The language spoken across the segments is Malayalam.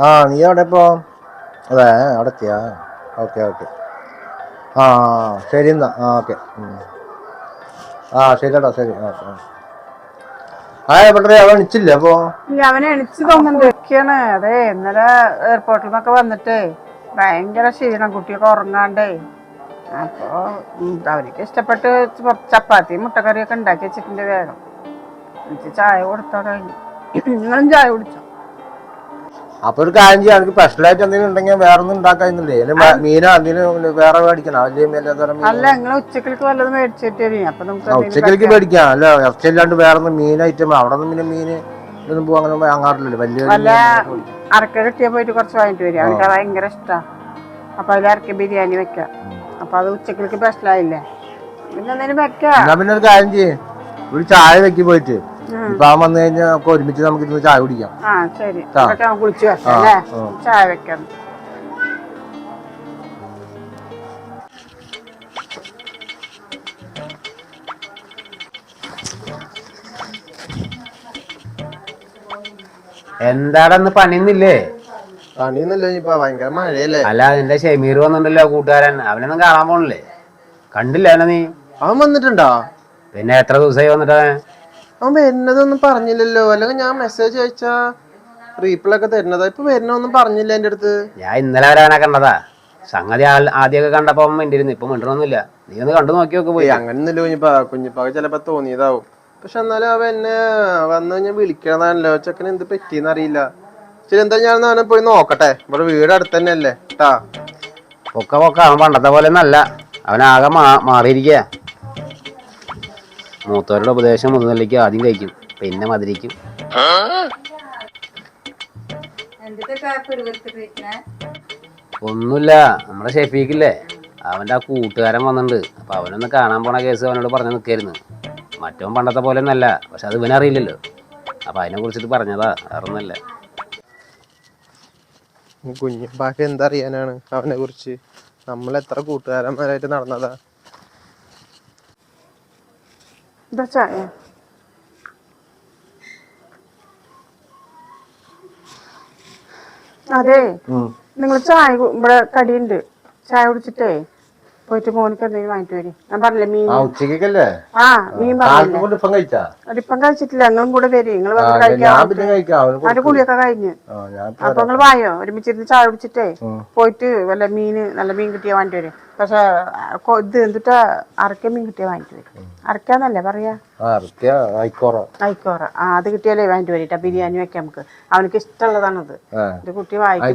ആ നീ അവിടെ ഇപ്പോ അതെ അവിടെ എത്തിയാ ഓക്കെ ഓക്കെ. ആ ശരി എന്നാ. ആ ഓക്കെ. ആ ശരിടാ ശരി. ആ എവിടെ അവൻ എണിച്ചില്ല അപ്പോ? അവനെ എണിച്ചു തോന്നുന്നുണ്ട് അതെ ഇന്നലെ എയർപോർട്ടിൽ നിന്നൊക്കെ വന്നിട്ട് ഭയങ്കര ക്ഷീണം. കുട്ടിയൊക്കെ ഉറങ്ങാണ്ടേ. അപ്പോ അവർക്ക് ഇഷ്ടപ്പെട്ട് ചപ്പാത്തി മുട്ടക്കറിയൊക്കെ ഉണ്ടാക്കി വെച്ചിട്ടുണ്ട് വേഗം. എനിക്ക് ചായ കഴിഞ്ഞു നിങ്ങളും ചായ കുടിച്ചോ? അപ്പൊ ഒരു കാര്യം ചെയ്യാം എനിക്ക് സ്പെഷ്യലായിട്ട് എന്തെങ്കിലും ഉണ്ടെങ്കിൽ വേറെ ഒന്നും ഉണ്ടാക്കാന്നില്ലേ മീനോ എന്തെങ്കിലും വേറെ മേടിക്കണം? അല്ലേ നിങ്ങൾ ഉച്ചക്കലേക്ക് വല്ലതും മേടിച്ചിട്ട് അപ്പൊ നമുക്ക് ഉച്ചക്കലേക്ക് മേടിക്കാം. അല്ല ഇറച്ചി അല്ലാണ്ട് വേറെ ഒന്നും മീൻ ഐറ്റം അവിടെ നിന്ന് പിന്നെ മീന് ഇതൊന്നും പോ അങ്ങനെ വാങ്ങാറില്ലല്ലോ. വലിയ വല്ല അരക്ക കിട്ടിയാൽ പോയിട്ട് കുറച്ച് വാങ്ങിട്ട് വരിക അവർക്ക് ഭയങ്കര ഇഷ്ടമാണ് അപ്പൊ അതിൽ അരക്ക ബിരിയാണി വെക്കാം. അപ്പൊ അത് ഉച്ചക്കലേക്ക് സ്പെഷ്യലായില്ലേ പിന്നെ എന്തെങ്കിലും വെക്കാം. പിന്നെ ഒരു കാര്യം ചെയ്യേ. ഒരു ചായ വെക്കി പോയിട്ട്. ഇപ്പൊ അവൻ വന്നു കഴിഞ്ഞാൽ നമുക്ക് ഒരുമിച്ച് നമുക്ക് ഇരുന്ന് ചായ കുടിക്കാം. ആ ശരി. ആ. അതൊക്കെ ഞാൻ കുളിച്ച് വെക്കാം അല്ലേ? ചായ വെക്കാം എന്താടന്ന് പണിയൊന്നില്ലേ പണിയൊന്നുമില്ല ഇനിയിപ്പോ ഭയങ്കര മഴയല്ലേ? അല്ല നിന്റെ ഷെമീർ വന്നിട്ടുണ്ടല്ലോ കൂട്ടുകാരൻ. അവനൊന്നും കാണാൻ പോണില്ലേ? കണ്ടില്ല അവനെ നീ? അവൻ വന്നിട്ടുണ്ടോ? പിന്നെ എത്ര ദിവസമായി വന്നിട്ട് അവൻ? വരുന്നതൊന്നും പറഞ്ഞില്ലല്ലോ. അല്ലെങ്കിൽ ഞാൻ മെസ്സേജ് അയച്ചാ റീപ്ലൈ ഒക്കെ തരുന്നതാ. ഇപ്പൊ വരുന്നൊന്നും പറഞ്ഞില്ല എന്റെ അടുത്ത്. ഞാൻ ഇന്നലെ വരാനാ കണ്ടതാ. സംഗതി ആദ്യമൊക്കെ കണ്ടപ്പോ അവൻ മിണ്ടിരുന്നു ഇപ്പൊ മിണ്ടണമൊന്നുമില്ല നീ ഒന്ന് കണ്ടു നോക്കി നോക്ക് പോയി. അങ്ങനൊന്നുമില്ല കുഞ്ഞിപ്പാ. കുഞ്ഞിപ്പാ ചിലപ്പോ തോന്നിയതാവും. പക്ഷെ എന്നാലും അവൻ എന്നെ വന്ന് ഞാൻ വിളിക്കണതാണല്ലോ. ചെക്കന് എന്ത് പറ്റിയെന്ന് അറിയില്ല. ശരി എന്താ ഞാൻ അവനെ പോയി നോക്കട്ടെ. ഇവിടെ വീട് അടുത്ത് തന്നെ അല്ലേ ട്ടാ. പൊക്ക പൊക്ക. അവൻ പണ്ടത്തെ പോലെ ഒന്നല്ല. അവനാകെ മാ മാറിയിരിക്കുക മൂത്തവരുടെ ഉപദേശം മുതലേക്ക് ആദ്യം കഴിക്കും. പിന്നെ മധുരിക്കും. ഒന്നുമില്ല നമ്മുടെ ഷെഫീക്കില്ലേ അവന്റെ ആ കൂട്ടുകാരൻ വന്നിട്ടുണ്ട്. അപ്പൊ അവനൊന്ന് കാണാൻ പോണ കേസ് അവനോട് പറഞ്ഞു നിൽക്കായിരുന്നു. മറ്റവൻ പണ്ടത്തെ പോലെ ഒന്നല്ല പക്ഷെ അത് ഇവനറിയില്ലല്ലോ അപ്പൊ അതിനെ കുറിച്ചിട്ട് പറഞ്ഞതാ അറിഞ്ഞല്ല കുഞ്ഞിപ്പാക്ക് എന്തറിയാനാണ് അവനെ കുറിച്ച്? നമ്മൾ എത്ര കൂട്ടുകാരന്മാരായിട്ട് നടന്നതാ? എന്താ ചായ അതെ. നിങ്ങൾ ചായ ഇവിടെ കടിയുണ്ട്. ചായ കുടിച്ചിട്ടേ പോയിട്ട് മോനിക്ക് എന്തെങ്കിലും വാങ്ങിട്ട് വരും. ഞാൻ പറഞ്ഞില്ലേ മീൻ. ഉച്ചക്കല്ലേ ആ മീൻ പറഞ്ഞില്ലേ. അതിപ്പം കഴിച്ചിട്ടില്ല നിങ്ങളും കൂടെ വരും. നിങ്ങൾ അതിന്റെ കുളിയൊക്കെ കഴിഞ്ഞ്. അപ്പൊ നിങ്ങൾ വായോ? ഒരുമിച്ചിരുന്ന് ചായ കുടിച്ചിട്ടേ പോയിട്ട് വല്ല മീന് നല്ല മീൻ കിട്ടിയാ വാങ്ങിട്ട് വരും. പക്ഷെ ഇത് എന്തിട്ടാ അരക്ക മീൻ കിട്ടിയാ വാങ്ങിട്ട് വരും അരക്കാന്നല്ലേ പറയാ? ഐക്കോറ ആ അത് കിട്ടിയാലേ വാങ്ങിട്ട് വരിട്ടാ ബിരിയാണി വെക്കാം നമുക്ക്. അവനക്ക് ഇഷ്ടമുള്ളതാണത് എന്റെ കുട്ടി വായിക്കും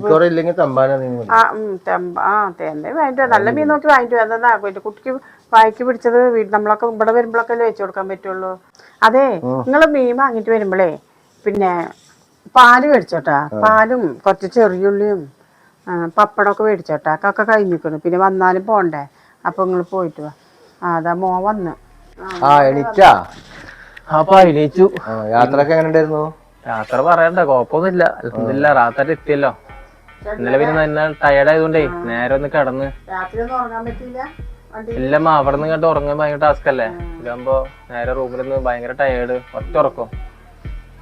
ആ തേന്റെ വാങ്ങിട്ട് നല്ല മീൻ നോക്കി വാങ്ങിട്ട് വരാം. എന്റെ കുട്ടിക്ക് വായിക്ക് പിടിച്ചത് നമ്മളൊക്കെ ഇവിടെ വരുമ്പോഴൊക്കെ വെച്ചു കൊടുക്കാൻ പറ്റുള്ളൂ? അതെ നിങ്ങൾ മീൻ വാങ്ങിട്ട് വരുമ്പോഴേ പിന്നെ പാൽ മേടിച്ചോട്ടാ. പാലും കുറച്ച് ചെറിയുള്ളിയും പപ്പടമൊക്കെ മേടിച്ചോട്ടെ. അക്കൊക്കെ കഴിഞ്ഞിരിക്കുന്നു. പിന്നെ വന്നാലും പോണ്ടേ. അപ്പൊ നിങ്ങൾ പോയിട്ട് വാ. ആ അതാ മോ വന്ന്. ആ, ആ എണീച്ചാ അപ്പൊ അഭിനയിച്ചു ആ, യാത്രയൊക്കെ എങ്ങനെ ഉണ്ടായിരുന്നു? യാത്ര പറയണ്ട കുഴപ്പമൊന്നുമില്ല ഇല്ല റാത്തായിട്ട് എത്തിയല്ലോ. ഇന്നലെ പിന്നെ നല്ല ടയർഡ് ആയതുകൊണ്ടേ നേരെ ഒന്ന് കിടന്ന്. രാത്രി ഒന്നും ഉറങ്ങാൻ പറ്റിയില്ല വണ്ടി ഇല്ലമ്മ അവിടെ നിന്ന് കണ്ട് ഉറങ്ങാൻ ഭയങ്കര ടാസ്ക് അല്ലേ? ഇതാകുമ്പോ നേരെ റൂമിൽ നിന്ന് ഭയങ്കര ടയേർഡ് ഒറ്റ ഉറക്കും.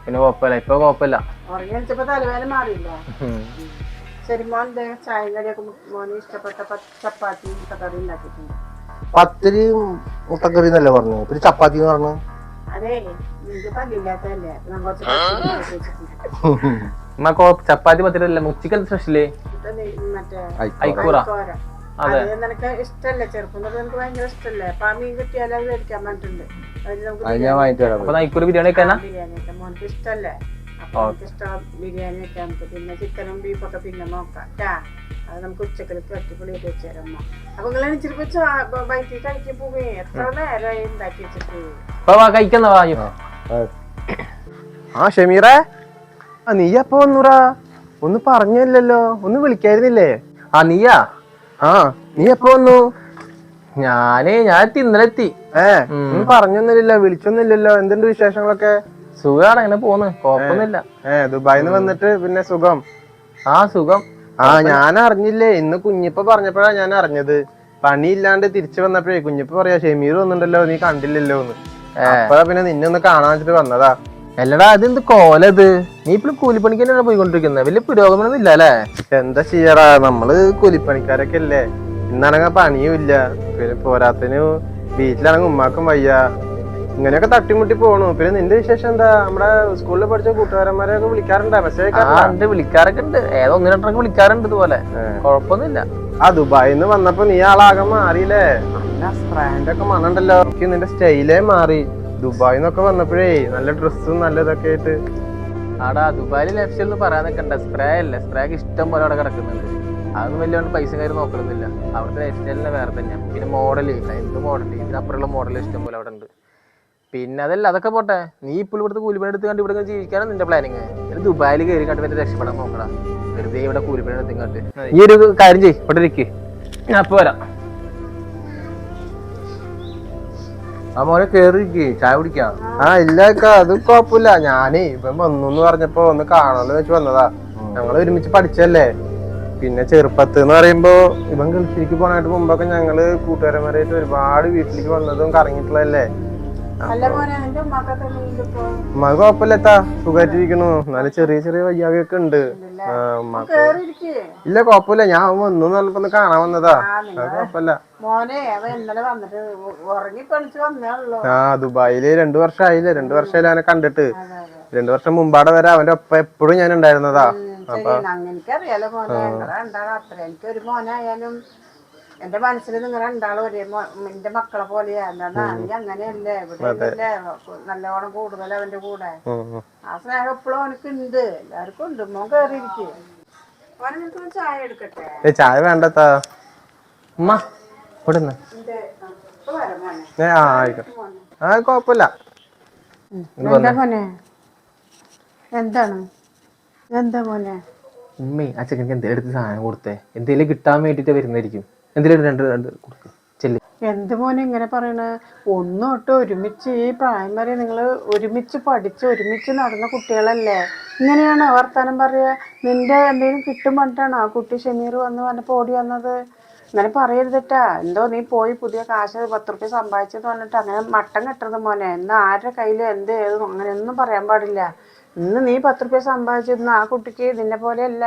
പിന്നെ കുഴപ്പമില്ല ഇപ്പൊ കുഴപ്പമില്ല. ഉറങ്ങി വെച്ചപ്പോ തലവേദന മാറിയില്ല? ഉം. ശരി മോൻ ദേ ചായയും കടിയൊക്കെ മോന് ഇഷ്ടപ്പെട്ട പ- ചപ്പാത്തി മുട്ടക്കറി ഉണ്ടാക്കിയിട്ടുണ്ട്. പത്തിരി മുട്ടക്കറി എന്നല്ലേ പറഞ്ഞു? പിന്നെ ചപ്പാത്തി എന്ന് പറഞ്ഞു? ചപ്പാത്തി പത്തിരല്ല ഉച്ചക്കൽ സ്പെഷ്യൽ ഐക്കൂറ. അതെ. നിനക്ക് ഇഷ്ടല്ലേ? ചെറുപ്പം നിനക്ക് ഭയങ്കര ഇഷ്ടല്ലേ? അപ്പൊ ആ മീൻ കിട്ടിയാലും അത് മേടിക്കാൻ അപ്പൊ ബിരിയാണി ബിരിയാണി മോനക്ക് ഇഷ്ടല്ലേ? അപ്പൊ നമുക്ക് ഇഷ്ടം ബിരിയാണി ഒക്കെ നമുക്ക് പിന്നെ ചിക്കനും ബീഫൊക്കെ പിന്നെ നോക്കാം. ട്ടാ. അത് നമുക്ക് ഉച്ചക്കലേക്ക് അടിപൊളിയായിട്ട് വെച്ച് തരാം അമ്മ അപ്പൊ നിങ്ങൾ ഇച്ചിരി വെച്ച് വൈകിട്ട് കഴിക്കാൻ പോവേ. എത്ര നേരമായി ഉണ്ടാക്കി വെച്ചിട്ട്? കഴിക്കുന്ന വായു. ആ ഷമീറേ. ആ നീ അപ്പൊ വന്നൂറാ? ഒന്ന് പറഞ്ഞല്ലോ ഒന്ന് വിളിക്കായിരുന്നില്ലേ? ആ നീയാ? ആ നീ എപ്പോ വന്നു? ഞാനേ ഞാൻ ഇന്നലെത്തി. ഇന്നലെ എത്തി ഏ ഒന്നും പറഞ്ഞൊന്നുമില്ലല്ലോ. വിളിച്ചൊന്നുമില്ലല്ലോ. എന്തുണ്ട് വിശേഷങ്ങളൊക്കെ? സുഖമാണ് അങ്ങനെ പോന്ന് കുഴപ്പമൊന്നുമില്ല ഏ ദുബായിന്ന് വന്നിട്ട് പിന്നെ സുഖം? ആ സുഖം. ആ ഞാൻ അറിഞ്ഞില്ലേ ഇന്ന് കുഞ്ഞിപ്പ പറഞ്ഞപ്പോഴാ ഞാൻ അറിഞ്ഞത്. പണിയില്ലാണ്ട് തിരിച്ചു വന്നപ്പോഴേ കുഞ്ഞിപ്പ പറയാ ഷെമീർ വന്നിട്ടുണ്ടല്ലോ നീ കണ്ടില്ലല്ലോ എന്ന്. അപ്പഴാ പിന്നെ നിന്നെ ഒന്ന് കാണാൻ വെച്ചിട്ട് വന്നതാ. അല്ലടാ അതെന്ത് കോലത് നീ ഇപ്പോഴും കൂലിപ്പണിക്ക് തന്നെയാണ് പോയിക്കൊണ്ടിരിക്കുന്നത് വലിയ പുരോഗമനൊന്നും ഇല്ല അല്ലേ? എന്താ ചെയ്യടാ നമ്മൾ കൂലിപ്പണിക്കാരൊക്കെ അല്ലേ ഇന്നാണെങ്കിൽ പണിയും ഇല്ല. പിന്നെ പോരാത്തിന് വീട്ടിലാണെങ്കിൽ ഉമ്മാക്കും വയ്യ. ഇങ്ങനെയൊക്കെ തട്ടിമുട്ടി പോണു. പിന്നെ നിന്റെ വിശേഷം എന്താ? നമ്മുടെ സ്കൂളിൽ പഠിച്ച കൂട്ടുകാരന്മാരെയൊക്കെ വിളിക്കാറുണ്ടാ? മെസ്സേജ് പക്ഷേ വിളിക്കാറൊക്കെ ഉണ്ട് ഏതോ ഒന്ന് രണ്ടൊക്കെ വിളിക്കാറുണ്ട് ഇതുപോലെ. കുഴപ്പമൊന്നുമില്ല. ആ ദുബായിന്ന് വന്നപ്പോ നീ ആളാകെ മാറിയില്ലേ? നല്ല സ്ട്രാൻഡ് ഒക്കെ മണണ്ടല്ലോ. എനിക്ക് നിന്റെ സ്റ്റൈലേ മാറി. ദുബായിൽ നിന്നൊക്കെ വന്നപ്പോഴേ നല്ല ഡ്രസ്സും നല്ല ഇതൊക്കെ ആയിട്ട്. ആടാ ദുബായിൽ ലക്ഷ്യം എന്ന് പറയാൻ നിൽക്കണ്ട സ്പ്രേ അല്ലേ? സ്പ്രേക്ക് ഇഷ്ടം പോലെ അവിടെ കിടക്കുന്നുണ്ട്. അതൊന്നും വലിയ പൈസ കാര്യം നോക്കണമെന്നില്ല അവിടുത്തെ ലൈഫ് സ്റ്റൈലിനെ വേറെ തന്നെയാണ് പിന്നെ മോഡൽ എന്ത് മോഡൽ ഇതിനപ്പുറമുള്ള മോഡൽ ഇഷ്ടം പോലെ അവിടെ ഉണ്ട്. പിന്നെ അതല്ല അതൊക്കെ പോട്ടെ. നീ ഇപ്പോൾ ഇവിടുത്തെ കൂലിപ്പണി എടുത്ത് കണ്ട് ഇവിടെ ജീവിക്കാനാണ് നിന്റെ പ്ലാനിങ് ദുബായിൽ കയറി കണ്ട് പിന്നെ രക്ഷപ്പെടാൻ നോക്കടാ. വെറുതെ ഇവിടെ കൂലിപ്പണി എടുത്ത് കണ്ട് ഈ ഒരു കാര്യം ചെയ്യ് ഇവിടെ ഇരിക്ക്. ഞാൻ അപ്പൊ വരാം. ആ മോനെ കേറിക്ക് ചായ കുടിക്കാം. ആ ഇല്ല ഇക്ക, അത് കുഴപ്പമില്ല ഞാനേ ഇപ്പം വന്നു എന്ന് പറഞ്ഞപ്പോ ഒന്ന് കാണാന്ന് വെച്ച് വന്നതാ. ഞങ്ങൾ ഒരുമിച്ച് പഠിച്ചല്ലേ പിന്നെ ചെറുപ്പത്ത് എന്ന് പറയുമ്പോ ഇവൻ ഗൾഫിലേക്ക് പോകാനായിട്ട് മുമ്പൊക്കെ ഞങ്ങൾ കൂട്ടുകാരന്മാരായിട്ട് ഒരുപാട് വീട്ടിലേക്ക് വന്നതും കറങ്ങിയിട്ടുള്ളതല്ലേ? ഉമ്മക്ക് കുഴപ്പമില്ലത്താ സുഖമായിട്ടിരിക്കണു നല്ല ചെറിയ ചെറിയ വയ്യാകൊക്കെ ഉണ്ട്. ഇല്ല. കൊഴപ്പില്ല. ഞാൻ വന്നു നല്ലപ്പോ ഒന്ന് കാണാൻ വന്നതാ. കൊഴപ്പല്ല. ആ ദുബായിൽ രണ്ടു വർഷം ആയില്ലേ രണ്ടു വർഷമായില്ല അവനെ കണ്ടിട്ട്. രണ്ടു വർഷം മുമ്പാടെ വരെ അവന്റെ ഒപ്പം എപ്പോഴും ഞാൻ ഉണ്ടായിരുന്നതാ. അപ്പൊ എനിക്കറിയാലോ മോനെ. അത്ര എനിക്ക് ഒരു മോനായാലും എന്റെ മനസ്സിൽ നിങ്ങൾ രണ്ടാളും ഒരേ എന്റെ മക്കളെ പോലെയാ. എന്താ നീ അങ്ങനെയല്ലേ? ഇവിടെ നല്ലോണം കൂടുതൽ അവന്റെ കൂടെ. ആ സ്നേഹം എപ്പോഴും അവനക്ക് ഉണ്ട് എല്ലാവർക്കും ഉണ്ട്. മോൻ കേറിയിരിക്കും. ചായ എടുക്കട്ടെ? ചായ വേണ്ടത്താ? ഉമ്മ ആ, ആയിക്കോട്ടെ. കുഴപ്പമില്ല എന്താണ്? എന്താ മോനെ? ഉമ്മേ ആ ചെക്കൻക്ക് എന്തെടുത്ത് സാധനം കൊടുത്തേ? എന്തെങ്കിലും കിട്ടാൻ വേണ്ടിട്ട് വരുന്നതായിരിക്കും. എന്തെങ്കിലും രണ്ട് രണ്ട് എന്ത് മോനെ ഇങ്ങനെ പറയണ? ഒന്നും തൊട്ട് ഒരുമിച്ച് ഈ പ്രൈമറി നിങ്ങൾ ഒരുമിച്ച് പഠിച്ച് ഒരുമിച്ച് നടന്ന കുട്ടികളല്ലേ? ഇങ്ങനെയാണ് വർത്താനം പറയുക നിന്റെ എന്തെങ്കിലും കിട്ടും പറഞ്ഞിട്ടാണ് ആ കുട്ടി ഷമീർ വന്ന് പറഞ്ഞപ്പോൾ ഓടി വന്നത്? ഇങ്ങനെ പറയരുതട്ടാ. എന്തോ നീ പോയി പുതിയ കാശ് പത്ത് റുപ്യ സമ്പാദിച്ചെന്ന് പറഞ്ഞിട്ട് അങ്ങനെ മട്ടം കെട്ടരുത് മോനെ. ഇന്ന് ആരുടെ കയ്യിൽ എന്ത് ഏതും അങ്ങനെയൊന്നും പറയാൻ പാടില്ല. ഇന്ന് നീ പത്ത് റുപ്യ സമ്പാദിച്ചിരുന്നു ആ കുട്ടിക്ക് നിന്നെ പോലെയല്ല.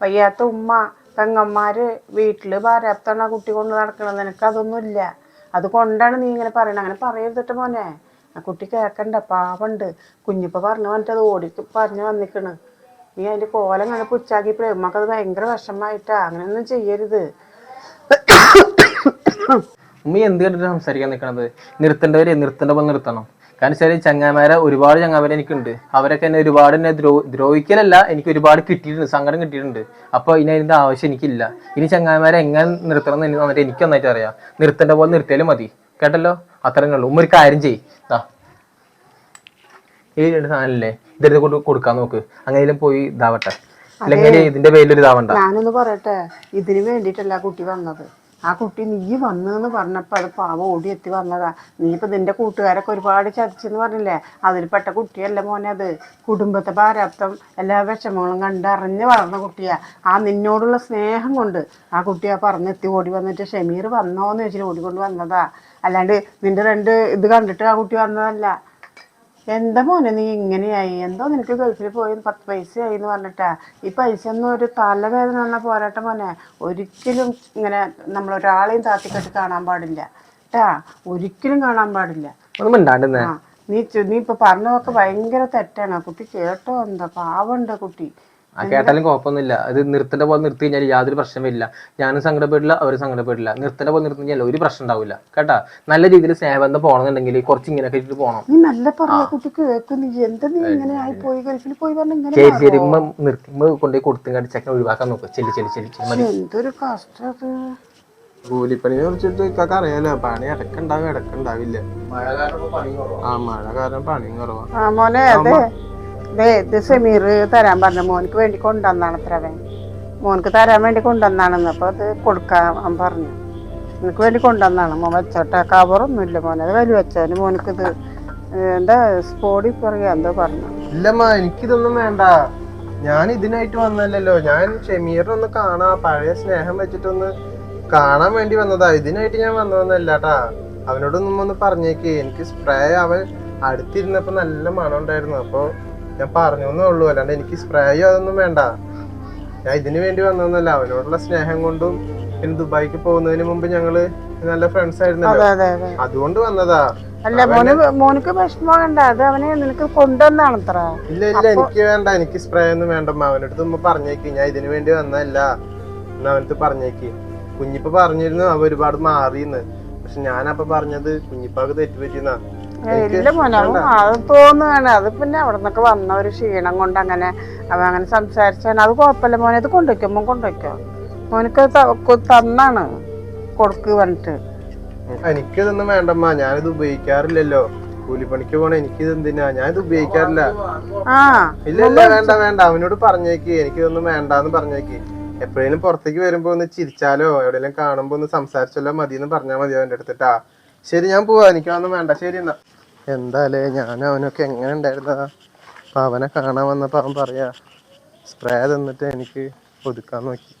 വയ്യാത്ത ഉമ്മ. പെങ്ങന്മാര് വീട്ടിൽ ഭാര്യാപ്താണ് ആ കുട്ടി കൊണ്ട് നടക്കണത്. നിനക്ക് അതൊന്നുമില്ല. അത് കൊണ്ടാണ് നീ ഇങ്ങനെ പറയണത് അങ്ങനെ പറയരുതിട്ട് മോനെ. ആ കുട്ടി കേൾക്കണ്ട പാവണ്ട്. കുഞ്ഞിപ്പ പറഞ്ഞു വന്നിട്ട് അത് ഓടി പറഞ്ഞു വന്നിക്കണ്. നീ അതിന്റെ കോലം കണ്ട് പുച്ചാക്കി പ്രേമക്ക് അത് ഭയങ്കര വിഷമായിട്ടാ അങ്ങനെയൊന്നും ചെയ്യരുത്. ഉമ്മ എന്ത് കണ്ടിട്ട് സംസാരിക്കാൻ നിൽക്കണത് നിർത്തേണ്ടവരെ നിർത്തേണ്ട പോലെ നിർത്തണം. കാരണം വെച്ചാൽ ചങ്ങാമാരെ ഒരുപാട് ചങ്ങാമാരെ എനിക്കുണ്ട്. അവരൊക്കെ എന്നെ ഒരുപാട് എന്നെ ദ്രോ ദ്രോഹിക്കലല്ല എനിക്ക് ഒരുപാട് കിട്ടിയിട്ടുണ്ട് സങ്കടം കിട്ടിയിട്ടുണ്ട്. അപ്പോൾ ഇനി അതിന്റെ ആവശ്യം എനിക്കില്ല. ഇനി ചങ്ങാമാരെ എങ്ങനെ നിർത്തണം എന്ന് വന്നിട്ട് എനിക്ക് നന്നായിട്ട് അറിയാം. നിർത്തേണ്ട പോലെ നിർത്തിയാലും മതി. കേട്ടല്ലോ? അത്രയും ഉള്ളൂ. ഉമ്മ ഒരു കാര്യം ചെയ്യ്. ദാ. ഈ രണ്ട് സാധനല്ലേ? ഇതെടുത്ത് കൊണ്ട് കൊടുക്കാൻ നോക്ക്. അങ്ങനെയും പോയി ഇതാവട്ടെ. അല്ലെങ്കിൽ ഇതിന്റെ പേരിലൊരു ഇതാവണ്ട. ഞാനൊന്ന് പറയട്ടെ. ഇതിന് വേണ്ടിയിട്ടല്ല കുട്ടി വന്നത്. ആ കുട്ടി നീ വന്നെന്ന് പറഞ്ഞപ്പോൾ അത് പാവം ഓടി എത്തി വന്നതാ. നീ ഇപ്പം നിന്റെ കൂട്ടുകാരൊക്കെ ഒരുപാട് ചതിച്ചെന്ന് പറഞ്ഞില്ലേ? അതിൽപ്പെട്ട കുട്ടിയല്ല മോനെ അത്? കുടുംബത്തെ ഭാരാപ്തം എല്ലാ വിഷമങ്ങളും കണ്ടറിഞ്ഞ് വളർന്ന കുട്ടിയാ. ആ നിന്നോടുള്ള സ്നേഹം കൊണ്ട് ആ കുട്ടി ആ പറഞ്ഞെത്തി ഓടി വന്നിട്ട് ഷമീർ വന്നോന്ന് ചോദിച്ചിട്ട് ഓടിക്കൊണ്ട് വന്നതാ. അല്ലാണ്ട് നിന്റെ രണ്ട് ഇത് കണ്ടിട്ട് ആ കുട്ടി വന്നതല്ല. എന്താ മോനെ നീ ഇങ്ങനെയായി? എന്തോ നിനക്ക് ഗൾഫിൽ പോയി പത്ത് പൈസ ആയി എന്ന് പറഞ്ഞിട്ടാ. ഈ പൈസ ഒന്നും ഒരു തലവേദന വന്ന പോരാട്ട മോനെ. ഒരിക്കലും ഇങ്ങനെ നമ്മൾ ഒരാളെയും താത്തിക്കെട്ട് കാണാൻ പാടില്ല. ട്ടാ ഒരിക്കലും കാണാൻ പാടില്ല. ആ നീ നീ ഇപ്പൊ പറഞ്ഞതൊക്കെ ഭയങ്കര തെറ്റാണ്. കുട്ടി കേട്ടോ എന്താ പാവണ്ട കുട്ടി. ആ കേട്ടാലും കുഴപ്പമൊന്നുമില്ല. അത് നിർത്തേണ്ട പോലെ നിർത്തി കഴിഞ്ഞാൽ യാതൊരു പ്രശ്നമില്ല ഞാനും സങ്കടപ്പെടില്ല അവരും സങ്കടപ്പെടില്ല. നിർത്തേണ്ട പോലെ നിർത്തി കഴിഞ്ഞാൽ ഒരു പ്രശ്നം ഉണ്ടാവില്ല. കേട്ടാ? നല്ല രീതിയിൽ സ്നേഹബന്ധം പോകണമെന്നുണ്ടെങ്കിൽ കുറച്ച് ഇങ്ങനെ കഴിച്ചിട്ട് പോകണം. നീ നല്ല പറയാ കുട്ടി കേൾക്കുന്നു. നീ എന്താ നീ ഇങ്ങനെ ആയി പോയി? ഗൾഫിൽ പോയി പറഞ്ഞ ഇങ്ങനെ ശരി ശരി ഉമ്മ നിർത്തി ഉമ്മ കൊണ്ടുപോയി കൊടുത്തും കണ്ടി ചെക്കൻ ഒഴിവാക്കാൻ നോക്കുക ചെല്ലി ചെല്ലി ചെല്ലി എന്തൊരു കൂലിപ്പണിനെ കുറിച്ചിട്ട് ഇക്കൊക്കെ അറിയാലോ. പണി ഇടക്കുണ്ടാവും ഇടക്കുണ്ടാവില്ല. ആ മഴ കാരണം പണിയും കുറവാ. ആ മോനെ അതെ. ഇത് സമീർ തരാൻ പറഞ്ഞു. മോനക്ക് വേണ്ടി കൊണ്ടുവന്നാണ് അത്ര അവൻ. മോനക്ക് തരാൻ വേണ്ടി കൊണ്ടുവന്നാണെന്ന് അപ്പോൾ അത് കൊടുക്കാൻ പറഞ്ഞു. എനിക്ക് വേണ്ടി കൊണ്ടുവന്നാണ്. മോൻ വെച്ചോട്ടെ. കവറൊന്നുമില്ല മോനെ. അത് വലിയ വെച്ചോന് മോനക്ക് ഇത് എന്താ സ്പോടി പറയാ എന്തോ പറഞ്ഞു. ഇല്ലമ്മ എനിക്കിതൊന്നും വേണ്ട. ഞാൻ ഇതിനായിട്ട് വന്നല്ലോ ഞാൻ ഷെമീറിനൊന്ന് കാണാ. പഴയ സ്നേഹം വെച്ചിട്ടൊന്ന് കാണാൻ വേണ്ടി വന്നതാ. ഇതിനായിട്ട് ഞാൻ വന്നതെന്നല്ലാട്ടാ അവനോടൊന്നും ഒന്ന് പറഞ്ഞേക്ക്. എനിക്ക് സ്പ്രേ അവൻ അടുത്തിരുന്നപ്പോ നല്ല മണം ഉണ്ടായിരുന്നു അപ്പൊ ഞാൻ പറഞ്ഞു എന്നേ ഉള്ളൂ അല്ലാണ്ട് എനിക്ക് സ്പ്രേയോ അതൊന്നും വേണ്ട. ഞാൻ ഇതിനു വേണ്ടി വന്നതല്ല അവനോടുള്ള സ്നേഹം കൊണ്ടും പിന്നെ ദുബായിക്ക് പോകുന്നതിന് മുമ്പ് ഞങ്ങൾ നല്ല ഫ്രണ്ട്സ് ആയിരുന്നു ആയിരുന്നല്ലോ അതുകൊണ്ട് വന്നതാ. അല്ല മോന് മോനക്ക് വിഷമമാകണ്ട അത് അവനെ നിനക്ക് കൊണ്ടുവന്നാണ് അത്ര ഇല്ല ഇല്ല എനിക്ക് വേണ്ട എനിക്ക് സ്പ്രേ ഒന്നും വേണ്ടമ്മ അവനടുത്ത് ഉമ്മ പറഞ്ഞേക്ക് ഞാൻ ഇതിനു വേണ്ടി വന്നതല്ല. എന്ന് അവനടുത്ത് പറഞ്ഞേക്ക്. കുഞ്ഞിപ്പ പറഞ്ഞിരുന്നു അവ ഒരുപാട് മാറിയെന്ന് പക്ഷെ ഞാനപ്പൊ പറഞ്ഞത് കുഞ്ഞിപ്പാക്ക് തെറ്റുപറ്റിയെന്നാ ഇല്ല മോനെ അത് തോന്നുകയാണ്. അത് പിന്നെ അവിടെ നിന്നൊക്കെ വന്ന ഒരു ക്ഷീണം കൊണ്ട് അങ്ങനെ അവൻ അങ്ങനെ സംസാരിച്ചാണ് അത് കുഴപ്പമില്ല മോനെ ഇത് കൊണ്ടുവയ്ക്കോ മോൻ കൊണ്ടുവയ്ക്കോ. മോനക്ക് തന്നാണ് കൊടുക്ക് പറഞ്ഞിട്ട്. എനിക്കിതൊന്നും വേണ്ടമ്മ ഞാനിത് ഉപയോഗിക്കാറില്ലല്ലോ. കൂലിപ്പണിക്ക് പോണ എനിക്കിത് എന്തിനാ ഞാനിത് ഉപയോഗിക്കാറില്ല. ആ ഇല്ല ഇല്ല വേണ്ട വേണ്ട. അവനോട് പറഞ്ഞേക്ക്. എനിക്കിതൊന്നും വേണ്ടാന്ന് പറഞ്ഞേക്ക്. എപ്പോഴേലും പുറത്തേക്ക് വരുമ്പോ ഒന്ന് ചിരിച്ചാലോ എവിടെയെങ്കിലും കാണുമ്പോ ഒന്ന് സംസാരിച്ചല്ലോ മതി എന്ന് പറഞ്ഞാൽ മതി അവന്റെ അടുത്തിട്ടാ. ശരി ഞാൻ പോവാ. എനിക്കൊന്നും വേണ്ട. ശരി എന്നാ. എന്തായാലേ ഞാൻ അവനൊക്കെ എങ്ങനെ ഉണ്ടായിരുന്നതാ അപ്പൊ അവനെ കാണാൻ വന്നപ്പോൾ അവൻ പറയാ സ്പ്രേ തന്നിട്ട് എനിക്ക് ഒതുക്കാൻ നോക്കി.